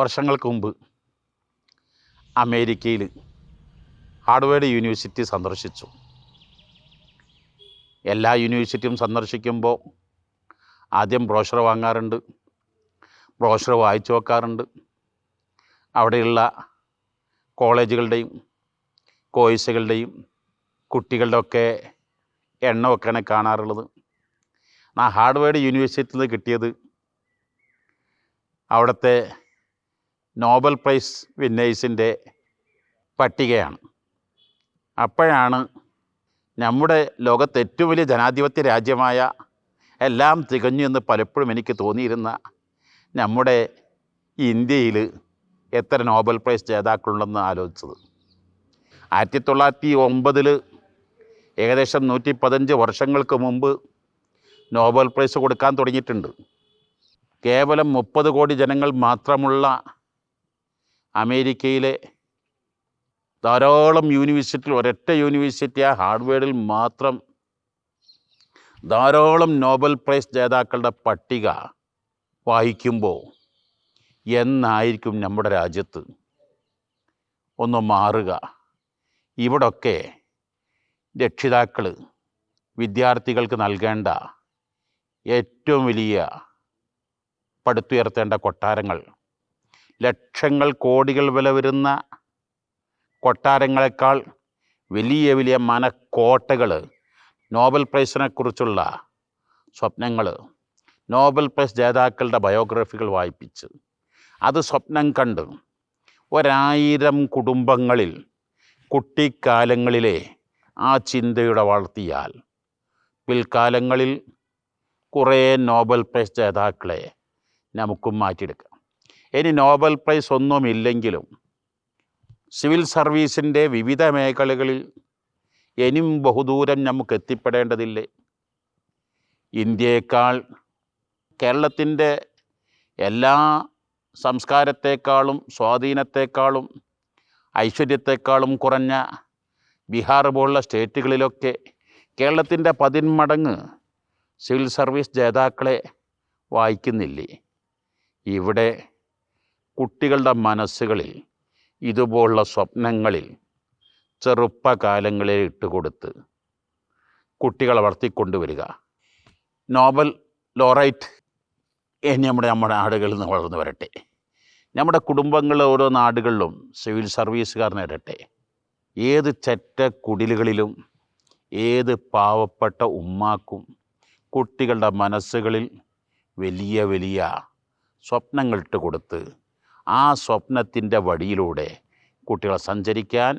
വർഷങ്ങൾക്ക് മുമ്പ് അമേരിക്കയിൽ ഹാർഡ്വേർഡ് യൂണിവേഴ്സിറ്റി സന്ദർശിച്ചു. എല്ലാ യൂണിവേഴ്സിറ്റിയും സന്ദർശിക്കുമ്പോൾ ആദ്യം ബ്രോഷർ വാങ്ങാറുണ്ട് ബ്രോഷർ വായിച്ചു വെക്കാറുണ്ട്. അവിടെയുള്ള കോളേജുകളുടെയും കോഴ്സുകളുടെയും കുട്ടികളുടെ ഒക്കെ എണ്ണമൊക്കെയാണ് കാണാറുള്ളത്. ആ ഹാർഡ്വേർഡ് യൂണിവേഴ്സിറ്റിയിൽ നിന്ന് കിട്ടിയത് അവിടുത്തെ നോബൽ പ്രൈസ് വിന്നേഴ്സിന്റെ പട്ടികയാണ്. അപ്പോഴാണ് നമ്മുടെ ലോകത്തെ ഏറ്റവും വലിയ ജനാധിപത്യ രാജ്യമായ എല്ലാം തികഞ്ഞു എന്ന് പലപ്പോഴും എനിക്ക് തോന്നിയിരുന്ന നമ്മുടെ ഇന്ത്യയിൽ എത്ര നോബൽ പ്രൈസ് ജേതാക്കളുണ്ടെന്ന് ആലോചിച്ചത്. ആയിരത്തി തൊള്ളായിരത്തി ഒമ്പതിൽ ഏകദേശം നൂറ്റി പതിനഞ്ച് വർഷങ്ങൾക്ക് മുമ്പ് നോബൽ പ്രൈസ് കൊടുക്കാൻ തുടങ്ങിയിട്ടുണ്ട്. കേവലം മുപ്പത് കോടി ജനങ്ങൾ മാത്രമുള്ള അമേരിക്കയിലെ ധാരാളം യൂണിവേഴ്സിറ്റികൾ ഒരൊറ്റ യൂണിവേഴ്സിറ്റി ആ ഹാർഡ്വെയറിൽ മാത്രം ധാരാളം നോബൽ പ്രൈസ് ജേതാക്കളുടെ പട്ടിക വായിക്കുമ്പോൾ എന്നായിരിക്കും നമ്മുടെ രാജ്യത്ത് ഒന്ന് മാറുക. ഇവിടൊക്കെ രക്ഷിതാക്കൾ വിദ്യാർത്ഥികൾക്ക് നൽകേണ്ട ഏറ്റവും വലിയ പടുത്തുയർത്തേണ്ട കൊട്ടാരങ്ങൾ ലക്ഷങ്ങൾ കോടികൾ വില വരുന്ന കൊട്ടാരങ്ങളെക്കാൾ വലിയ വലിയ മനക്കോട്ടകൾ നോബൽ പ്രൈസിനെ കുറിച്ചുള്ള സ്വപ്നങ്ങൾ നോബൽ പ്രൈസ് ജേതാക്കളുടെ ബയോഗ്രഫികൾ വായിപ്പിച്ച്. അത് സ്വപ്നം കണ്ട് ഒരായിരം കുടുംബങ്ങളിൽ കുട്ടിക്കാലങ്ങളിലെ ആ ചിന്തയുടെ വളർത്തിയാൽ പിൽക്കാലങ്ങളിൽ കുറേ നോബൽ പ്രൈസ് ജേതാക്കളെ നമുക്കും മാറ്റിയെടുക്കാം. ഇനി നോബൽ പ്രൈസ് ഒന്നുമില്ലെങ്കിലും സിവിൽ സർവീസിന്റെ വിവിധ മേഖലകളിൽ ഇനിയും ബഹുദൂരം നമുക്ക് എത്തിപ്പെടേണ്ടതില്ലേ? ഇന്ത്യയേക്കാൾ കേരളത്തിന്റെ എല്ലാ സംസ്കാരത്തെക്കാളും സ്വാധീനത്തെക്കാളും ഐശ്വര്യത്തെക്കാളും കുറഞ്ഞ ബീഹാർ പോലുള്ള സ്റ്റേറ്റുകളിലൊക്കെ കേരളത്തിന്റെ പതിന്മടങ്ങ് സിവിൽ സർവീസ് ജേതാക്കളെ വായിക്കുന്നില്ലേ? ഇവിടെ കുട്ടികളുടെ മനസ്സുകളിൽ ഇതുപോലുള്ള സ്വപ്നങ്ങളിൽ ചെറുപ്പകാലങ്ങളിൽ ഇട്ടുകൊടുത്ത് കുട്ടികളെ വളർത്തിക്കൊണ്ടുവരിക. നോബൽ ലോറൈറ്റ് ഇനി നമ്മുടെ നമ്മുടെ നാടുകളിൽ നിന്ന് വളർന്നു വരട്ടെ. നമ്മുടെ കുടുംബങ്ങളിലെ ഓരോ നാടുകളിലും സിവിൽ സർവീസുകാർ നേരട്ടെ ഏത് ചെറ്റ കുടിലുകളിലും ഏത് പാവപ്പെട്ട ഉമ്മാക്കും കുട്ടികളുടെ മനസ്സുകളിൽ വലിയ വലിയ സ്വപ്നങ്ങളിട്ട് കൊടുത്ത് ആ സ്വപ്നത്തിന്റെ വഴിയിലൂടെ കുട്ടികളെ സഞ്ചരിക്കാൻ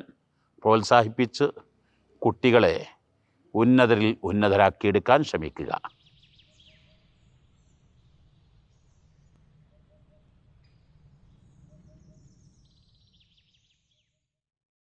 പ്രോത്സാഹിപ്പിച്ച് കുട്ടികളെ ഉന്നതരിൽ ഉന്നതരാക്കിയെടുക്കാൻ ശ്രമിക്കുക.